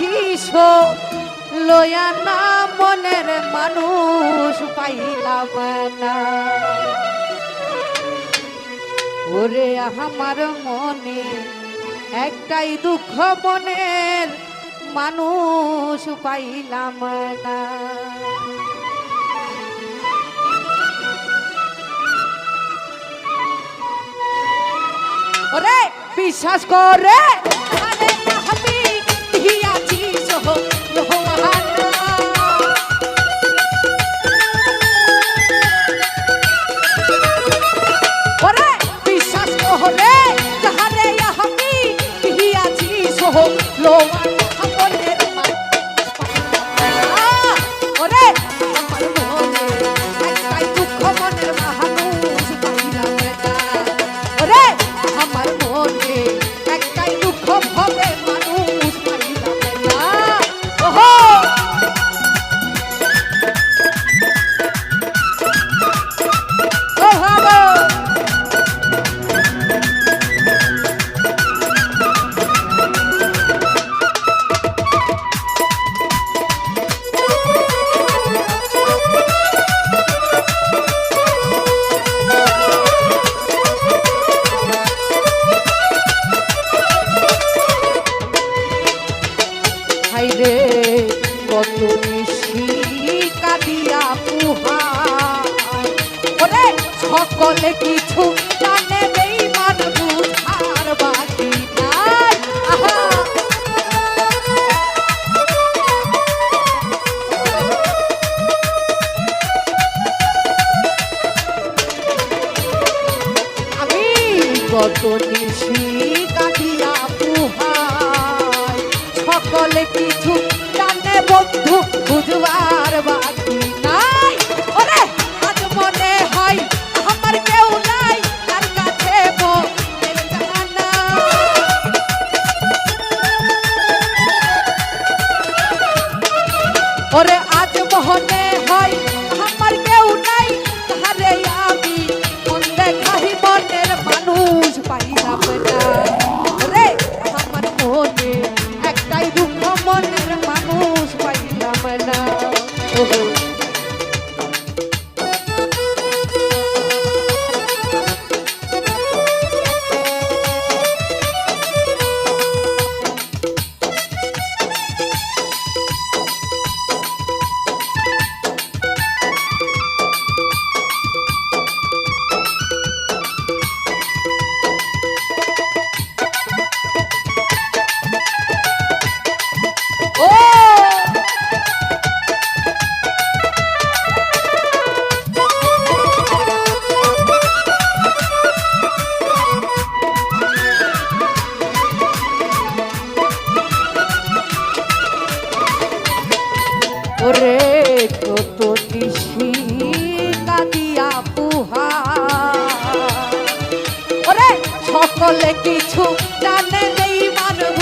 Shish লয়া না মনের মানুষ পাইলাম না। ওরে আমার মনে একটাই দুঃখ মনের মানুষ পাইলাম না। ওরে, বিশ্বাস করে নাই রে কত নিশি কাঁদিয়া পুহা সকলে কিছু কত নিশি কাঁদিয়া সকল কিছু কানে বন্ধু, বুঝবার বাকি নাই। ওরে, আজ মনে হয় আমার কেউ নাই, তার কাছে ওরে, আজ মহনে বলে কিছু জানে নেই মানব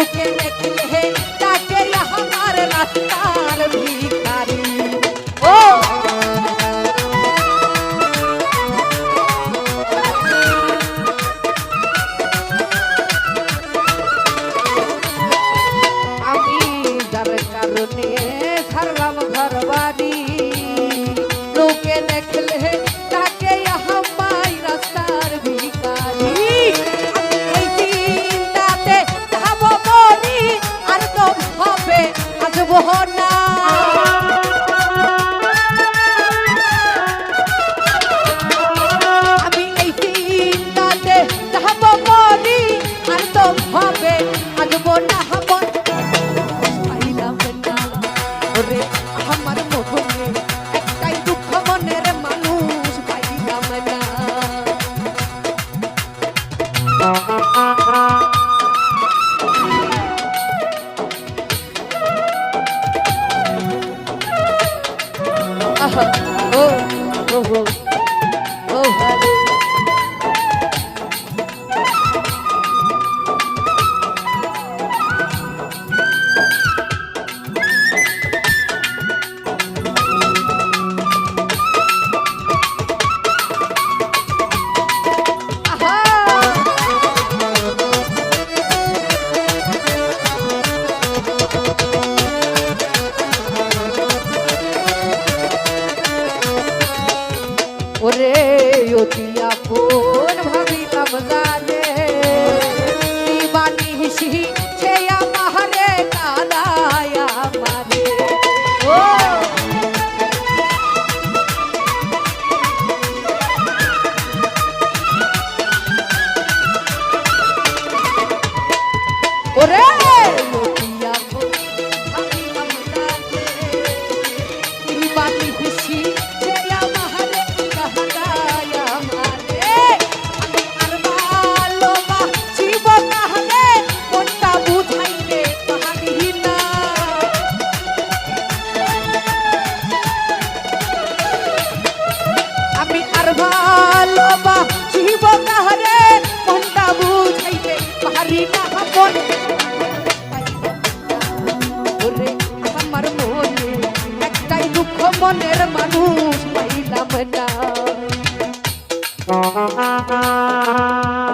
মুখে দেখলে তাকে আমার রাস্তার ভিখারি ও আমি যার কারণে ছাড়লাম ঘর বাড়ি লোকে দেখলে mejor. Hey! Música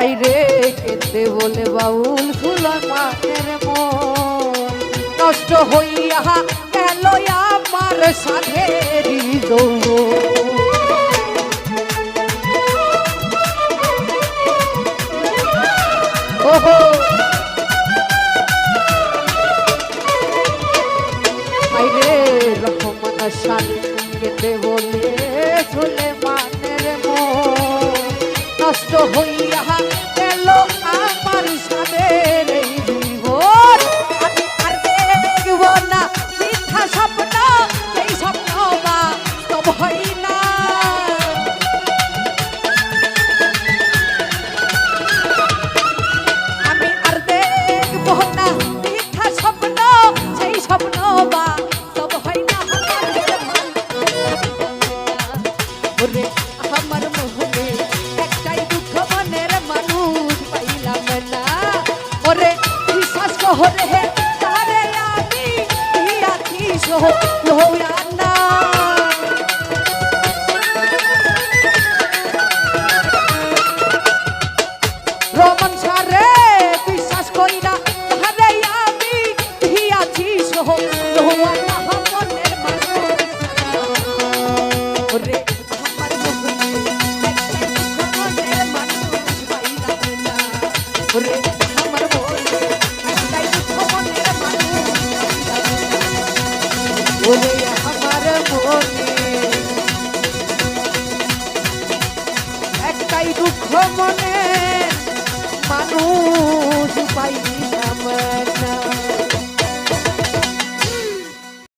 ভাই রে, কেতে বলে বাউল ফুলা পাখের মন? নষ্ট হইয়া গেল আমার সাথে দৌড় আইরে রহমান বলে ফুলে পাখের মন? নষ্ট হইয়া গেল আমার সাথে। 有有呀那。